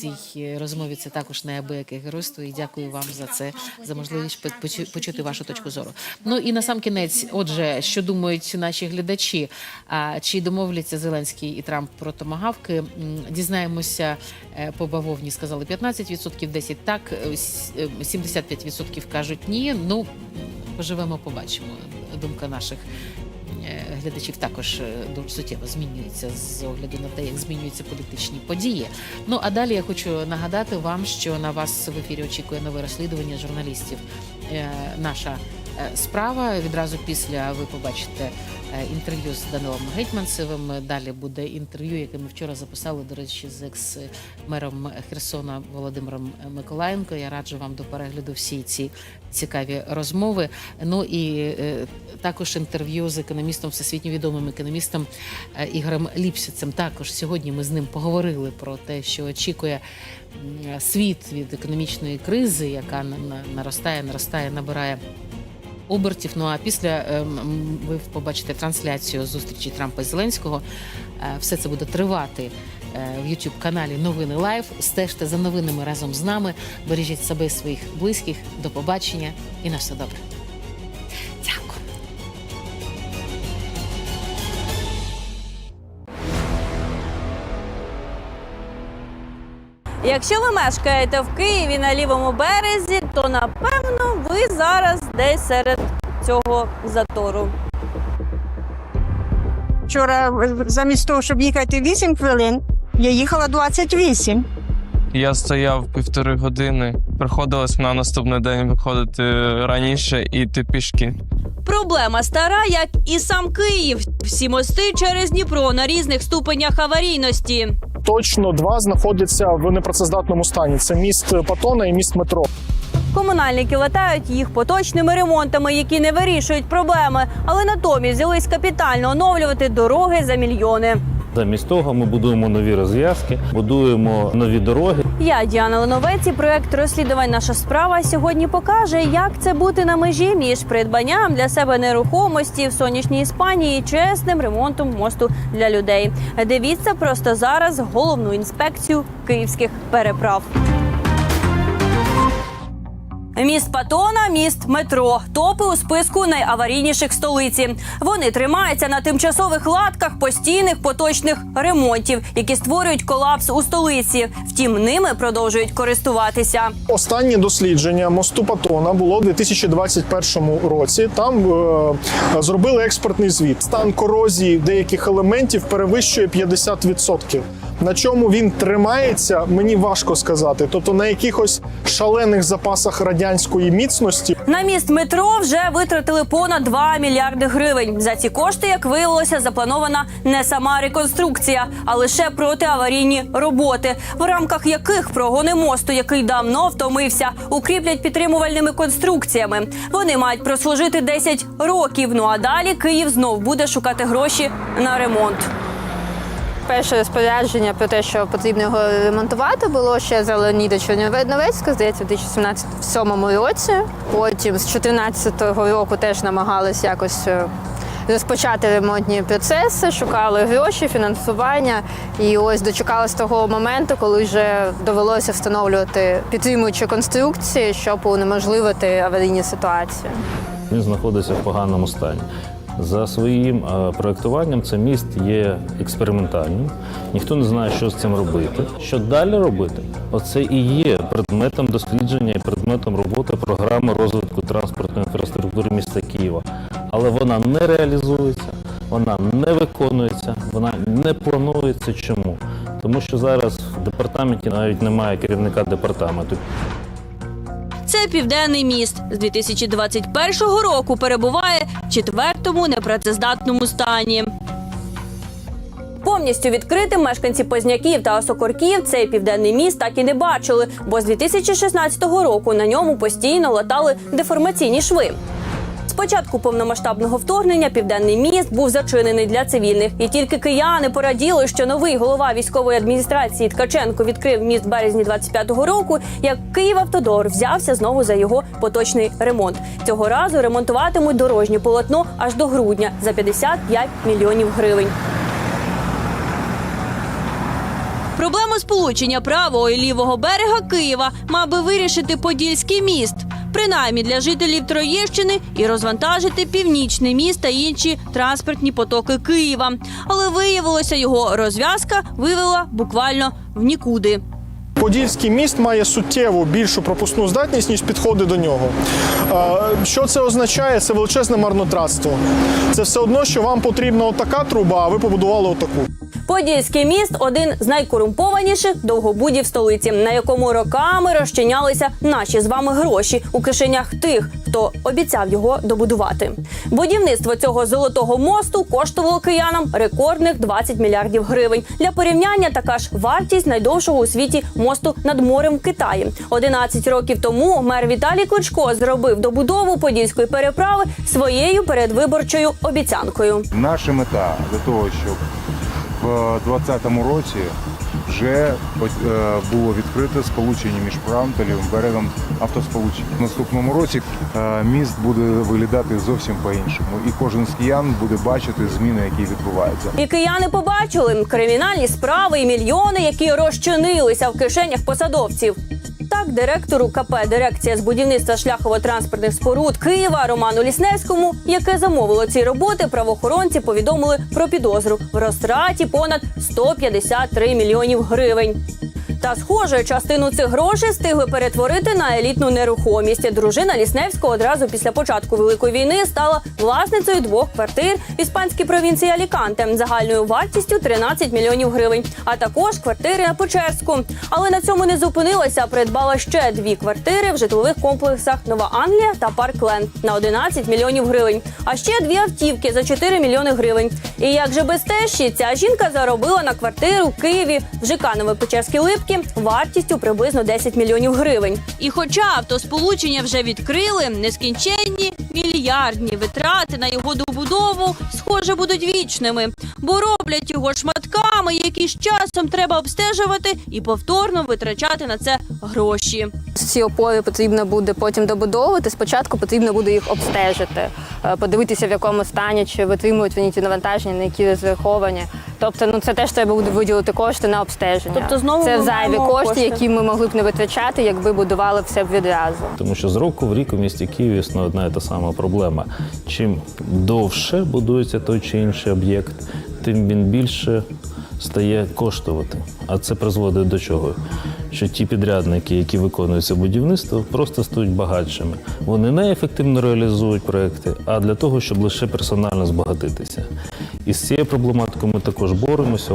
цій розмові це також неабияке геройство. І дякую вам за це, за можливість почути вашу точку зору. Ну і на сам кінець, отже, що думають наші глядачі? А чи домовляться Зеленський і Трамп про томагавки? Дізнаємося е, по бавовні. Сказали 15%, 10% так, е, с- е, 75% кажуть ні. Ну поживемо, побачимо. Думка наших е, глядачів також е, суттєво змінюється з огляду на те, як змінюються політичні події. Ну а далі я хочу нагадати вам, що на вас в ефірі очікує нове розслідування журналістів. Е, Наша е, справа відразу після ви побачите е, інтерв'ю з Данилом Гетьманцевим. Далі буде інтерв'ю, яке ми вчора записали, до речі, з екс-мером Херсона Володимиром Миколаєнко. Я раджу вам до перегляду всі ці цікаві розмови. Ну і е, також інтерв'ю з економістом, всесвітньо відомим економістом е, Ігорем Ліпсіцем. Також сьогодні ми з ним поговорили про те, що очікує світ від економічної кризи, яка на- на- наростає, наростає, набирає. Обертів. Ну а після ем, ви побачите трансляцію зустрічі Трампа і Зеленського. Е, Все це буде тривати е, в youtube каналі Новини Лайв. Стежте за новинами разом з нами. Бережіть себе і своїх близьких. До побачення і на все добре. Якщо ви мешкаєте в Києві на лівому березі, то напевно ви зараз десь серед цього затору. Вчора замість того, щоб їхати 8 хвилин, я їхала 28. Я стояв півтори години. Приходилось на наступний день виходити раніше і йти пішки. Проблема стара, як і сам Київ. Всі мости через Дніпро на різних ступенях аварійності. точно два знаходяться в непрацездатному стані. Це міст Патона і міст метро. Комунальники латають їх поточними ремонтами, які не вирішують проблеми, але натомість взялись капітально оновлювати дороги за мільйони. Замість того ми будуємо нові розв'язки, будуємо нові дороги. Я Діана Лановець і проект розслідувань Наша справа сьогодні покаже, як це бути на межі між придбанням для себе нерухомості в сонячній Іспанії і чесним ремонтом мосту для людей. Дивіться просто зараз головну інспекцію київських переправ. Міст Патона, міст метро. Топи у списку найаварійніших столиці. Вони тримаються на тимчасових латках постійних поточних ремонтів, які створюють колапс у столиці. Втім, ними продовжують користуватися. Останнє дослідження мосту Патона було у 2021 році. Там е, зробили експертний звіт. Стан корозії деяких елементів перевищує 50%. На чому він тримається, мені важко сказати. Тобто на якихось шалених запасах радянської міцності На міст метро вже витратили понад 2 мільярди гривень. За ці кошти, як виявилося, запланована не сама реконструкція, а лише протиаварійні роботи, в рамках яких прогони мосту, який давно втомився, укріплять підтримувальними конструкціями. Вони мають прослужити 10 років. Ну а далі Київ знов буде шукати гроші на ремонт. Перше розпорядження про те, що потрібно його ремонтувати, було ще за Леоніда Чорнівецька, здається, у 2017 році. Потім з 2014 року теж намагались якось е, розпочати ремонтні процеси, шукали гроші, фінансування. І ось дочекалися того моменту, коли вже довелося встановлювати підтримуючі конструкції, щоб унеможливити аварійні ситуації. Він знаходиться в поганому стані. За своїм е, проектуванням це міст є експериментальним. Ніхто не знає, що з цим робити. Що далі робити? Оце і є предметом дослідження і предметом роботи програми розвитку транспортної інфраструктури міста Києва. Але вона не реалізується, вона не виконується, вона не планується. Чому? Тому що зараз в департаменті навіть немає керівника департаменту. Це південний міст з 2021 року перебуває в четвертому непрацездатному стані. Повністю відкритим мешканці Позняків та Осокорків цей південний міст так і не бачили, бо з 2016 року на ньому постійно латали деформаційні шви. З початку повномасштабного вторгнення південний міст був зачинений для цивільних, і тільки кияни пораділи, що новий голова військової адміністрації Ткаченко відкрив міст в березні 25-го року. Як Київавтодор взявся знову за його поточний ремонт. Цього разу ремонтуватимуть дорожнє полотно аж до грудня за 55 мільйонів гривень. Проблему сполучення правого і лівого берега Києва мав би вирішити Подільський міст, принаймні для жителів Троєщини і розвантажити північний міст та інші транспортні потоки Києва. Але виявилося, його розв'язка вивела буквально в нікуди. Подільський міст має суттєво більшу пропускну здатність, ніж підходи до нього. Що це означає? Це величезне марнотратство. Це все одно, що вам потрібна отака труба, а ви побудували отаку. Подільський міст один з найкорумпованіших довгобудів столиці, на якому роками розчинялися наші з вами гроші у кишенях тих, хто обіцяв його добудувати. Будівництво цього золотого мосту коштувало киянам рекордних 20 мільярдів гривень. Для порівняння така ж вартість найдовшого у світі мосту над морем Китаї. 11 років тому мер Віталій Кличко зробив добудову подільської переправи своєю передвиборчою обіцянкою. Наша мета для того, щоб в 2020 році вже е, було відкрите сполучення між правим та берегом автосполучення. В наступному році е, міст буде виглядати зовсім по-іншому, і кожен з киян буде бачити зміни, які відбуваються. І кияни побачили кримінальні справи і мільйони, які розчинилися в кишенях посадовців. Так, директору КП Дирекція з будівництва шляхово-транспортних споруд Києва Роману Лісневському, яке замовило ці роботи, правоохоронці повідомили про підозру в розтраті понад 153 мільйонів гривень. Та схоже, частину цих грошей встигли перетворити на елітну нерухомість. Дружина Лісневського одразу після початку великої війни стала власницею двох квартир іспанській провінції Аліканте загальною вартістю 13 мільйонів гривень, а також квартири на Печерську. Але на цьому не зупинилася. Придбала ще дві квартири в житлових комплексах Нова Англія та Паркленд на 11 мільйонів гривень. А ще дві автівки за 4 мільйони гривень. І як же без тещі, ця жінка заробила на квартиру в Києві в ЖК Новопечерські Липки вартістю приблизно 10 мільйонів гривень. І хоча автосполучення вже відкрили, нескінченні мільярдні витрати на його добудову, схоже, будуть вічними, бо роблять його шматками, які з часом треба обстежувати і повторно витрачати на це гроші. Ці опори потрібно буде потім добудовувати. Спочатку потрібно буде їх обстежити, е, подивитися, в якому стані, чи витримують вони ті навантаження, на які розраховані. Тобто, ну це теж треба буде виділити кошти на обстеження. Тобто знову це зайві кошти, кошти. які ми могли б не витрачати, якби будували все відразу. Тому що з року в рік у місті Києві існує одна і та сама проблема. Чим довше будується той чи інший об'єкт, тим він більше стає коштувати. А це призводить до чого? Що ті підрядники, які виконують це будівництво, просто стають багатшими. Вони не ефективно реалізують проекти, а для того, щоб лише персонально збагатитися. І з цією проблематикою ми також боремося.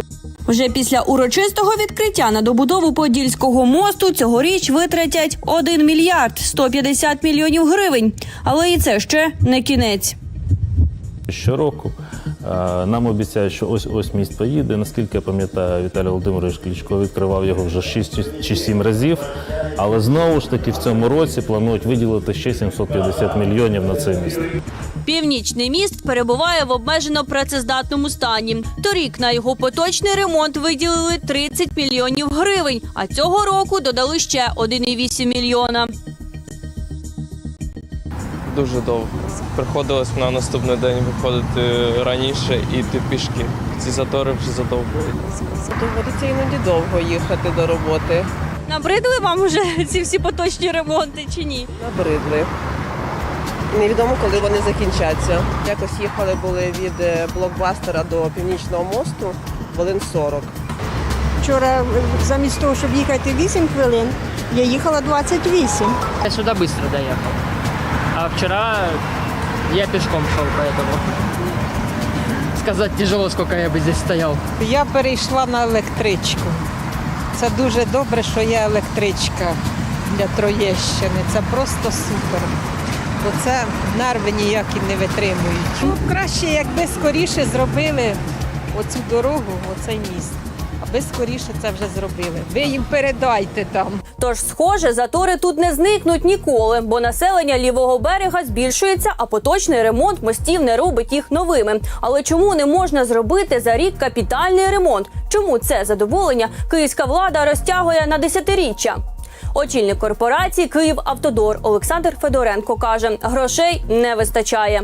Вже після урочистого відкриття на добудову Подільського мосту цьогоріч витратять 1 мільярд 150 мільйонів гривень. Але і це ще не кінець. Щороку е, нам обіцяють, що ось ось міст поїде. Наскільки я пам'ятаю, Віталій Володимирович Кличко відкривав його вже 6 чи 7 разів. Але знову ж таки в цьому році планують виділити ще 750 мільйонів на це місто. Північний міст перебуває в обмежено працездатному стані. Торік на його поточний ремонт виділили 30 мільйонів гривень, а цього року додали ще 1,8 мільйона. Дуже довго. Приходилось на наступний день виходити раніше і йти пішки. Ці затори вже задовбують. Доводиться іноді довго їхати до роботи. Набридли вам вже ці всі поточні ремонти чи ні? Набридли. Невідомо, коли вони закінчаться. Якось їхали були від е, блокбастера до північного мосту хвилин 40. Вчора замість того, щоб їхати 8 хвилин, я їхала 28. Я сюда быстро доехал. А вчера я пешком шел, поэтому сказать тяжело, сколько я бы здесь стоял. Я перейшла на електричку. Це дуже добре, що є електричка для Троєщини. Це просто супер. Бо це нерви ніякі не витримують. Ну, краще, якби скоріше зробили оцю дорогу, оцей міст. Аби скоріше це вже зробили. Ви їм передайте там. Тож, схоже, затори тут не зникнуть ніколи, бо населення лівого берега збільшується, а поточний ремонт мостів не робить їх новими. Але чому не можна зробити за рік капітальний ремонт? Чому це задоволення київська влада розтягує на десятиріччя? Очільник корпорації Київавтодор Олександр Федоренко каже, грошей не вистачає.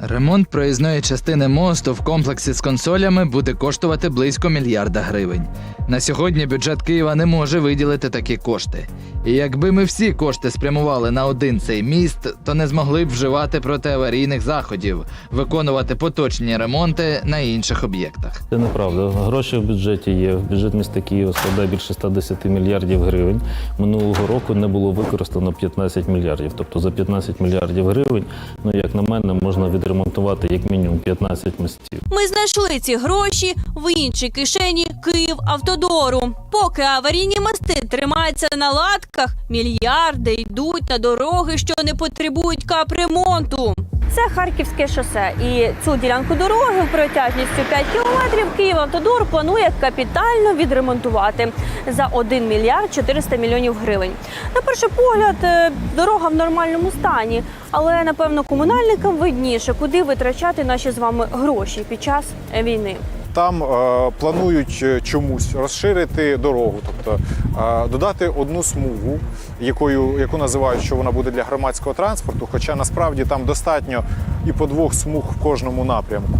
Ремонт проїзної частини мосту в комплексі з консолями буде коштувати близько мільярда гривень. На сьогодні бюджет Києва не може виділити такі кошти. І якби ми всі кошти спрямували на один цей міст, то не змогли б вживати протиаварійних заходів, виконувати поточні ремонти на інших об'єктах. Це неправда. Гроші в бюджеті є. Бюджет міста Києва складає більше 110 мільярдів гривень. Минулого року не було використано 15 мільярдів. Тобто за 15 мільярдів гривень, ну як на мене, можна відремонтувати як мінімум 15 мостів. Ми знайшли ці гроші в іншій кишені Київавтодору. Поки аварійні мости тримаються на латках, мільярди йдуть на дороги, що не потребують капремонту. Це Харківське шосе, і цю ділянку дороги протяжністю 5 кілометрів Київавтодор планує капітально відремонтувати за 1 мільярд 400 мільйонів гривень. На перший погляд, е, дорога в нормальному стані, але напевно комунальникам видніше, куди витрачати наші з вами гроші під час війни. Там е, планують е, чомусь розширити дорогу, тобто е, додати одну смугу, якою, яку називають, що вона буде для громадського транспорту. Хоча насправді там достатньо і по двох смуг в кожному напрямку.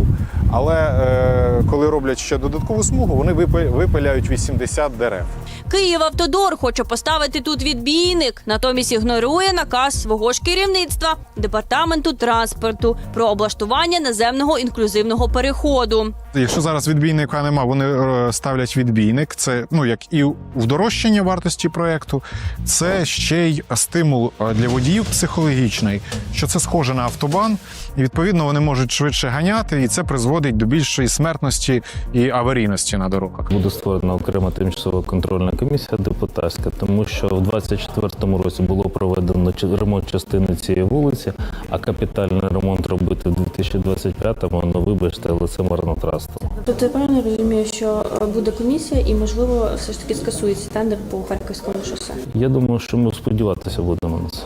Але е, коли роблять ще додаткову смугу, вони випи- випиляють 80 дерев. Київавтодор хоче поставити тут відбійник, натомість ігнорує наказ свого ж керівництва департаменту транспорту про облаштування наземного інклюзивного переходу. Якщо зараз відбійника нема, вони е, ставлять відбійник. Це ну як і вдорожчання вартості проекту, це ще й стимул е, для водіїв психологічний, що це схоже на автобан, і відповідно вони можуть швидше ганяти, і це призводить до більшої смертності і аварійності на дорогах. Буде створена окрема тимчасова контрольна комісія депутатська, тому що в 24-му році було проведено ремонт частини цієї вулиці, а капітальний ремонт робити в 2025-му, ну вибачте, але це марнотратство. Тобто я правильно розумію, що е, буде комісія і можливо все ж таки скасується тендер по харківському шосе. Я думаю, що ми сподіватися будемо на це.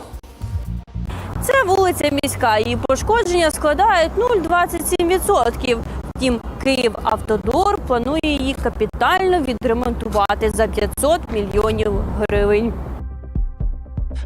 Це вулиця міська. Її пошкодження складають 0,27%. Втім, Київавтодор планує її капітально відремонтувати за 500 мільйонів гривень.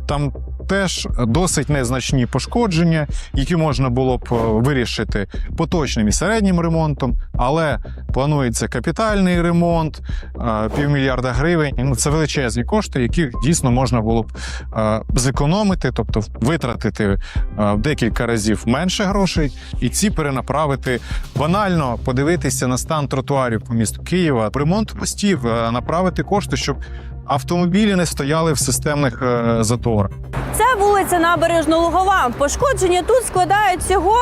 Там теж досить незначні пошкодження, які можна було б е, вирішити поточним і середнім ремонтом, але планується капітальний ремонт е, півмільярда гривень. Ну це величезні кошти, які дійсно можна було б е, зекономити, тобто витратити в декілька разів менше грошей, і ці перенаправити банально подивитися на стан тротуарів по місту Києва, ремонт мостів, направити кошти, щоб автомобілі не стояли в системних е, заторах. Це вулиця Набережно-Лугова. Пошкодження тут складають всього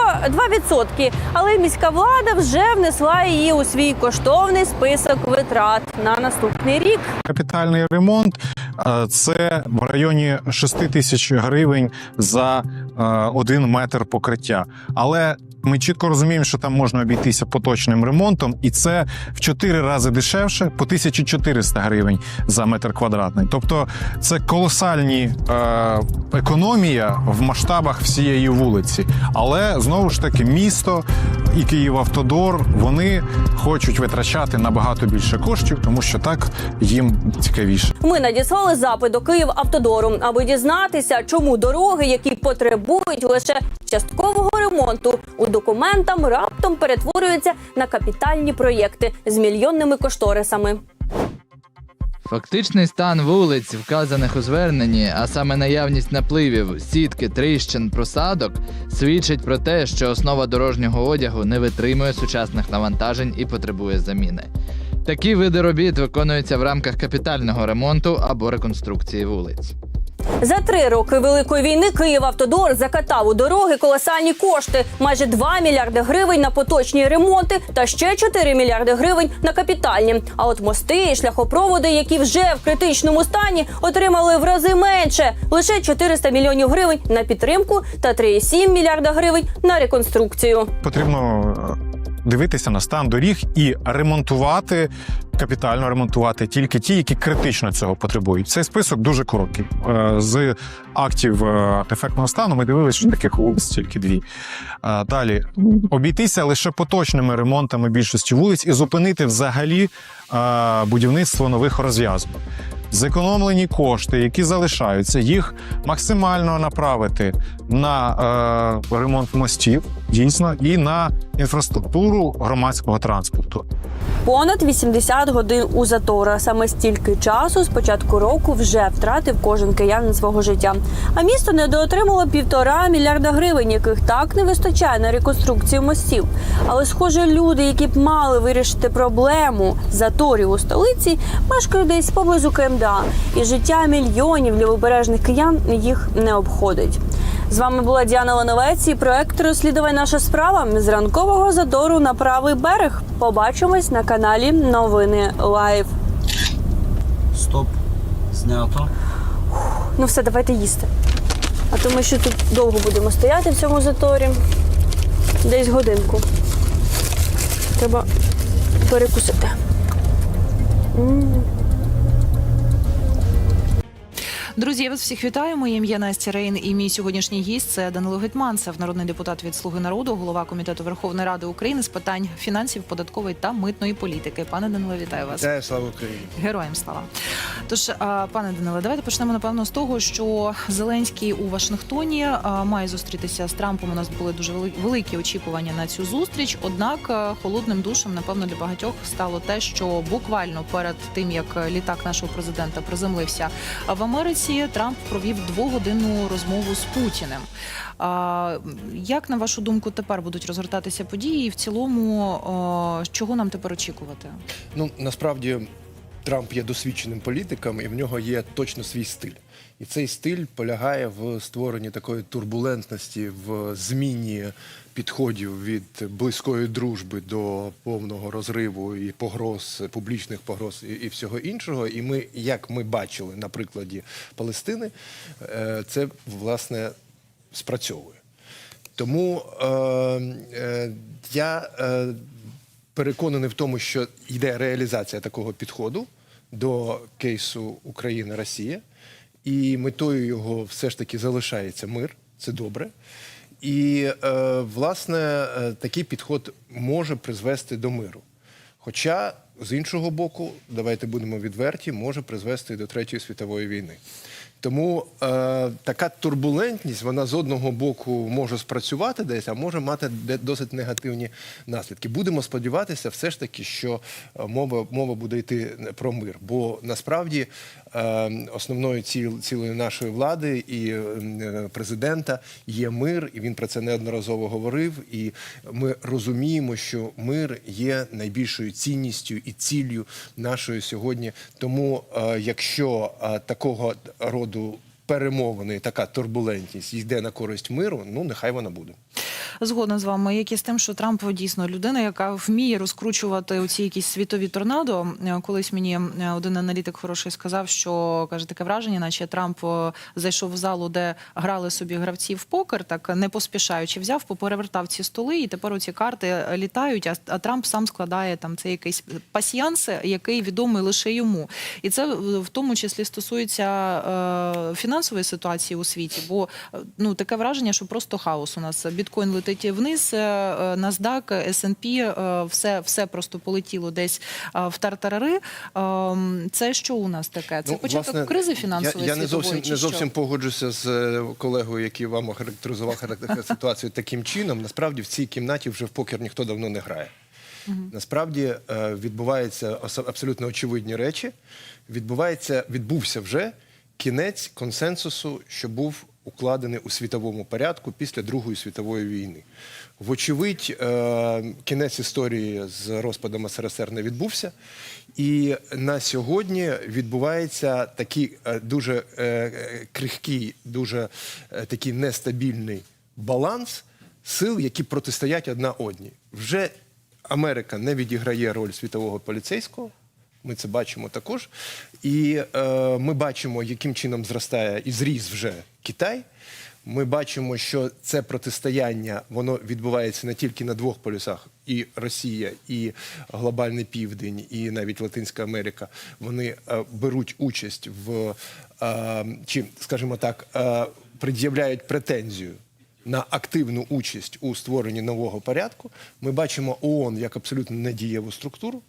2%, але міська влада вже внесла її у свій коштовний список витрат на наступний рік. Капітальний ремонт е, це в районі 6 тисяч гривень за е, один метр покриття. Але ми чітко розуміємо, що там можна обійтися поточним ремонтом, і це в 4 рази дешевше по 1400 гривень за метр квадратний. Тобто це колосальні е, економія в масштабах всієї вулиці. Але знову ж таки, місто і Київавтодор вони хочуть витрачати набагато більше коштів, тому що так їм цікавіше. Ми надіслали запит до Київавтодору, аби дізнатися, чому дороги, які потребують лише часткового ремонту, у документам раптом перетворюються на капітальні проєкти з мільйонними кошторисами. Фактичний стан вулиць, вказаних у зверненні, а саме наявність напливів, сітки, тріщин, просадок, свідчить про те, що основа дорожнього одягу не витримує сучасних навантажень і потребує заміни. Такі види робіт виконуються в рамках капітального ремонту або реконструкції вулиць. За три роки великої війни Київавтодор закатав у дороги колосальні кошти майже 2 мільярди гривень на поточні ремонти та ще 4 мільярди гривень на капітальні. А от мости і шляхопроводи, які вже в критичному стані, отримали в рази менше лише 400 мільйонів гривень на підтримку та 3,7 мільярда гривень на реконструкцію. Потрібно е, дивитися на стан доріг і ремонтувати капітально ремонтувати тільки ті, які критично цього потребують. Цей список дуже короткий. Е, З актів е, ефектного стану ми дивилися, що таких вулиць тільки дві. Е, Далі обійтися лише поточними ремонтами більшості вулиць і зупинити взагалі будівництво нових розв'язок. Зекономлені кошти, які залишаються, їх максимально направити на е, ремонт мостів, дійсно, і на інфраструктуру громадського транспорту. Понад 80 годин у затора. Саме стільки часу з початку року вже втратив кожен киянин свого життя. А місто недоотримало півтора мільярда гривень, яких так не вистачає на реконструкцію мостів. Але, схоже, люди, які б мали вирішити проблему заторів у столиці, мешкають десь поблизу КМДА. І життя мільйонів лівобережних киян їх не обходить. З вами була Діана Лановець і проект розслідувань наша справа з ранкового задору на правий берег. Побачимось на каналі Новини Лайв. Стоп. Знято. Ну все, давайте їсти. А то ми ще тут довго будемо стояти в цьому заторі. Десь годинку. Треба перекусити. М. Друзі, я вас всіх вітаю. Моє ім'я Настя Рейн і мій сьогоднішній гість це Данило Гетманцев, народний депутат від Слуги народу, голова комітету Верховної Ради України з питань фінансів, податкової та митної політики. Пане Данило, вітаю вас. Вітаю, слава Україні. Героям слава. Тож, пане Даниле, давайте почнемо напевно з того, що Зеленський у Вашингтоні має зустрітися з Трампом. У нас були дуже великі очікування на цю зустріч. Однак холодним душем, напевно, для багатьох стало те, що буквально перед тим як літак нашого президента приземлився в Америці, Трамп провів двогодинну розмову з Путіним. А, як на вашу думку тепер будуть розгортатися події? І в цілому, а, чого нам тепер очікувати? Ну насправді Трамп є досвідченим політиком, і в нього є точно свій стиль. І цей стиль полягає в створенні такої турбулентності, в зміні підходів від близької дружби до повного розриву і погроз, публічних погроз і, і всього іншого. І ми, як ми бачили на прикладі Палестини, е, це власне спрацьовує. Тому е, е, я е, переконаний в тому, що йде реалізація такого підходу до кейсу Україна-Росія, і метою його все ж таки залишається мир. Це добре. І е, власне е, такий підход може призвести до миру. Хоча, з іншого боку, давайте будемо відверті, може призвести до Третьої світової війни. Тому е, така турбулентність, вона з одного боку може спрацювати десь, а може мати досить негативні наслідки. Будемо сподіватися, все ж таки, що е, мова, мова буде йти про мир. Бо насправді основною ціл, цілею нашої влади і е, президента є мир, і він про це неодноразово говорив. І ми розуміємо, що мир є найбільшою цінністю і ціллю нашої сьогодні. Тому, е, якщо е, такого роду перемовини, така турбулентність йде на користь миру, ну нехай вона буде. Згодна з вами, як і з тим, що Трамп дійсно людина, яка вміє розкручувати оці якісь світові торнадо. Е, Колись мені е, один аналітик хороший сказав, що каже таке враження, наче Трамп е, зайшов в залу, де грали собі гравці в покер, так не поспішаючи, взяв, поперевертав ці столи, і тепер оці карти літають. А, Трамп сам складає там цей якийсь пасьянс, який відомий лише йому. І це в тому числі стосується е, фінансової ситуації у світі, бо ну таке враження, що просто хаос у нас біткоін летить вниз, е, е, NASDAQ, S&P, е, все, все просто полетіло десь в тартарари. Е, Це що у нас таке? Це Ну, початок власне, кризи фінансової Я, я не зовсім не зовсім погоджуся з колегою, який вам охарактеризував характер- ситуацію таким чином. Насправді в цій кімнаті вже в покер ніхто давно не грає. Насправді відбуваються абсолютно очевидні речі. Відбувається, відбувся вже кінець консенсусу, що був укладений у світовому порядку після Другої світової війни. Вочевидь, е, кінець історії з розпадом СРСР не відбувся. І на сьогодні відбувається такий е, дуже е, крихкий, дуже такий нестабільний баланс сил, які протистоять одна одній. Вже Америка не відіграє роль світового поліцейського. Ми це бачимо також. І е, ми бачимо, яким чином зростає і зріс вже Китай. Ми бачимо, що це протистояння воно відбувається не тільки на двох полюсах: і Росія, і глобальний південь, і навіть Латинська Америка. Вони е, беруть участь в е, чи, скажімо так, е, пред'являють претензію на активну участь у створенні нового порядку. Ми бачимо ООН як абсолютно недієву структуру.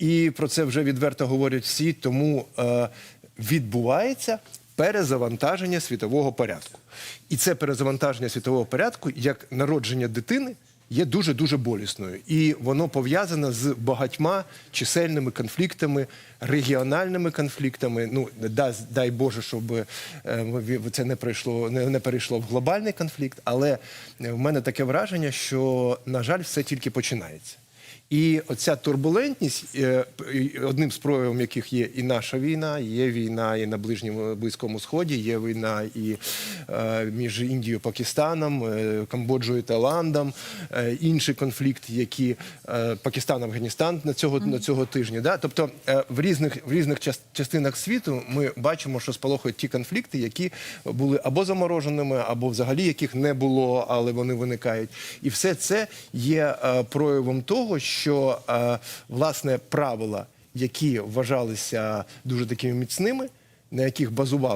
І про це вже відверто говорять всі, тому е, відбувається перезавантаження світового порядку. І це перезавантаження світового порядку, як народження дитини, є дуже дуже болісною. І воно пов'язане з багатьма чисельними конфліктами, регіональними конфліктами. Ну дай, дай Боже, щоб е, це не прийшло, не, не перейшло в глобальний конфлікт. Але в мене таке враження, що на жаль, все тільки починається. І оця турбулентність, е, одним з проявом яких є і наша війна, є війна і на ближньому близькому сході, є війна і е, між Індією, Пакистаном, е, Камбоджою, Таїландом, інші конфлікти, які Пакистан, Афганістан на цього на цього тижня. Да? Тобто в різних в різних час- частинах світу ми бачимо, що спалахують ті конфлікти, які були або замороженими, або взагалі яких не було, але вони виникають. І все це є проявом того, що е, власне правила, які вважалися дуже такими міцними, на яких базував